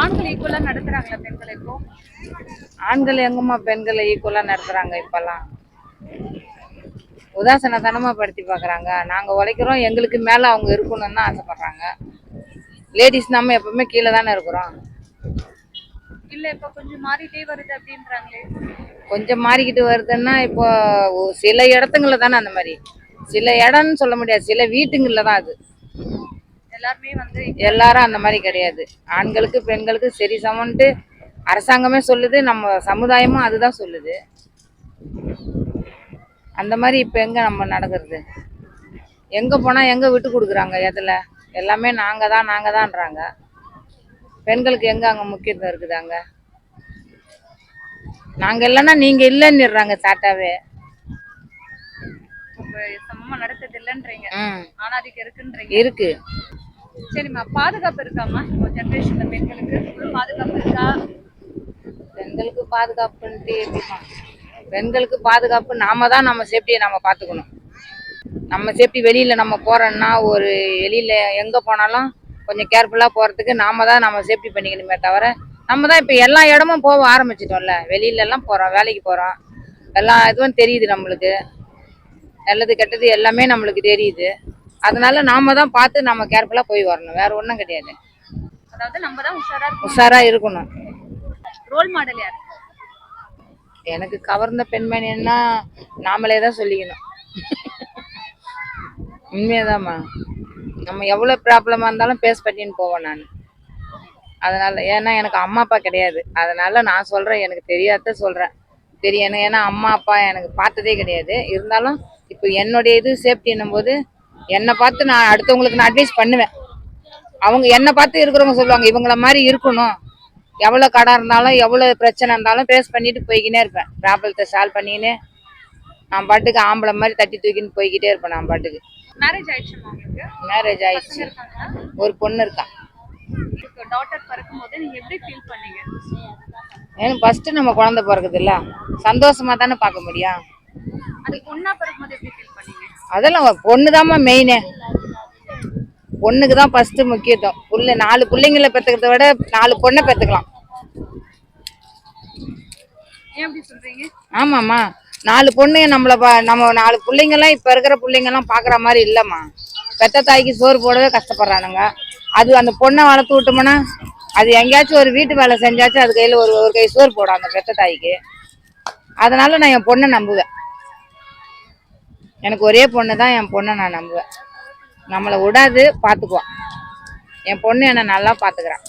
ஆண்கள் ஈக்குவலா நடத்துறாங்களா பெண்களை இப்போ? ஆண்கள் எங்கம்மா பெண்களை ஈக்குவலாக நடத்துகிறாங்க இப்போல்லாம்? உதாசனத்தனமாக படுத்தி பார்க்குறாங்க நாங்கள் உழைக்கிறோம் எங்களுக்கு மேலே அவங்க இருக்கணும்னு தான் ஆசைப்பட்றாங்க. லேடிஸ் நம்ம எப்பவுமே கீழே தானே இருக்கிறோம். இல்ல இப்ப கொஞ்சம் மாறிட்டே வருது அப்படின்றாங்களே. கொஞ்சம் மாறிக்கிட்டு வருதுன்னா இப்போ சில இடத்துங்களில் தானே அந்த மாதிரி. சில இடம்னு சொல்ல முடியாது. சில வீட்டுங்களில் தான் அது. எல்லாருமே வந்து எல்லாரும் அந்த மாதிரி கிடையாது. ஆண்களுக்கு பெண்களுக்கு சரி சமன்ட்டு அரசாங்கமே சொல்லுது நம்ம சமுதாயமும் அதுதான் சொல்லுது. அந்த மாதிரி இப்போ எங்கே நம்ம நடக்கிறது? எங்கே போனால் எங்கே விட்டு கொடுக்குறாங்க எதில்? எல்லாமே நாங்கள் தான் நாங்கள் தான்றாங்க பெண்களுக்கு எங்கே அங்கே முக்கியத்துவம் இருக்குது அங்கே? நாங்கள் இல்லைன்னா நீங்கள் இல்லைன்னுறாங்க சாட்டாவே. இப்ப சமமா நடக்குது இல்லைன்றீங்க ம். ஆணாதிக்கம் இருக்குன்றீங்க. இருக்கு. சரிம்மா பாதுகாப்பு இருக்காமா இப்போ ஜென்ரேஷன்ல பெண்களுக்கு? பாதுகாப்பு இருக்கா? பெண்களுக்கு பாதுகாப்புன்ட்டு எப்படிமா பெண்களுக்கு பாதுகாப்பு நாம தான் நம்ம சேஃப்டியை நம்ம பார்த்துக்கணும். நம்ம சேஃப்டி வெளியில நம்ம போறோம்னா ஒரு வெளியில எங்க போனாலும் கொஞ்சம் கேர்ஃபுல்லா போறதுக்கு நாம தான் நம்ம சேஃப்டி பண்ணிக்கணுமே தவிர நம்ம தான் இப்போ எல்லா இடமும் போக ஆரம்பிச்சிட்டோம்ல. வெளியில எல்லாம் போறோம் வேலைக்கு போறோம். எல்லா இதுவும் தெரியுது நம்மளுக்கு. நல்லது கெட்டது எல்லாமே நம்மளுக்கு தெரியுது. அதனால நாம தான் பார்த்து நம்ம கேர்ஃபுல்லா போய் வரணும். வேற ஒன்றும் கிடையாது. அதாவது நம்ம தான் உஷாரா இருக்கணும். உஷாரா இருக்கணும். ரோல் மாடல் யார்? எனக்கு கவர்ந்த பெண்மணின்னா நாமளே தான் சொல்லிக்கணும். உண்மையதாம்மா. நம்ம எவ்வளோ ப்ராப்ளமாக இருந்தாலும் பேஸ் பண்ணின்னு போவேன் நான். அதனால ஏன்னா எனக்கு அம்மா அப்பா கிடையாது. அதனால நான் சொல்கிறேன் எனக்கு தெரியாத சொல்கிறேன் தெரியும். ஏன்னா அம்மா அப்பா எனக்கு பார்த்ததே கிடையாது. இருந்தாலும் இப்போ என்னுடைய இது சேஃப்டின்னும் போது என்னை பார்த்து நான் அடுத்தவங்களுக்கு நான் அட்வைஸ் பண்ணுவேன். அவங்க என்னை பார்த்து இருக்கிறவங்க சொல்லுவாங்க இவங்கள மாதிரி இருக்கணும். எவ்வளோ கடை இருந்தாலும் எவ்வளோ பிரச்சனை இருந்தாலும் ஃபேஸ் பண்ணிட்டு போய்க்கினே இருப்பேன். ப்ராப்ளத்தை சால்வ் பண்ணிக்கினே நான் பாட்டுக்கு ஆம்பளை மாதிரி தட்டி தூக்கின்னு போய்க்கிட்டே இருப்பேன் நான் பாட்டுக்கு. மேரேஜ் உங்களுக்கு? மேரேஜ் ஆயிடுச்சு. ஒரு பொண்ணு இருக்கா. ஏன்னா ஃபஸ்ட்டு நம்ம குழந்தை பிறக்குது இல்ல சந்தோஷமா தானே பார்க்க முடியும். அது பொண்ணா பிறக்கும் போது எப்படி ஃபீல் பண்ணீங்க? அதெல்லாம் பொண்ணு தாம்மா மெயினு பொண்ணுக்கு தான் ஃபஸ்ட்டு முக்கியத்துவம். புள்ள நாலு பிள்ளைங்களை பெற்றுக்கிறத விட நாலு பொண்ணை பெற்றுக்கலாம் ஆமாம்மா. நாலு பொண்ணுங்க நம்மளை பா நம்ம நாலு பிள்ளைங்கெல்லாம் இப்போ இருக்கிற பிள்ளைங்கெல்லாம் பார்க்குற மாதிரி இல்லைம்மா. பெத்த தாய்க்கு சோறு போடவே கஷ்டப்படுறானுங்க. அது அந்த பொண்ணை வளர்த்து விட்டோம்னா அது எங்கேயாச்சும் ஒரு வீட்டு வேலை செஞ்சாச்சும் அது கையில் ஒரு ஒரு கை சோறு போடும் அந்த பெத்த தாய்க்கு. அதனால நான் என் பொண்ணை நம்புவேன். எனக்கு ஒரே பொண்ணு தான் என் பொண்ணை நான் நம்புவேன். நம்மளை விடாது பார்த்துக்குவான் என் பொண்ணு என்னை நல்லா பார்த்துக்கிறான்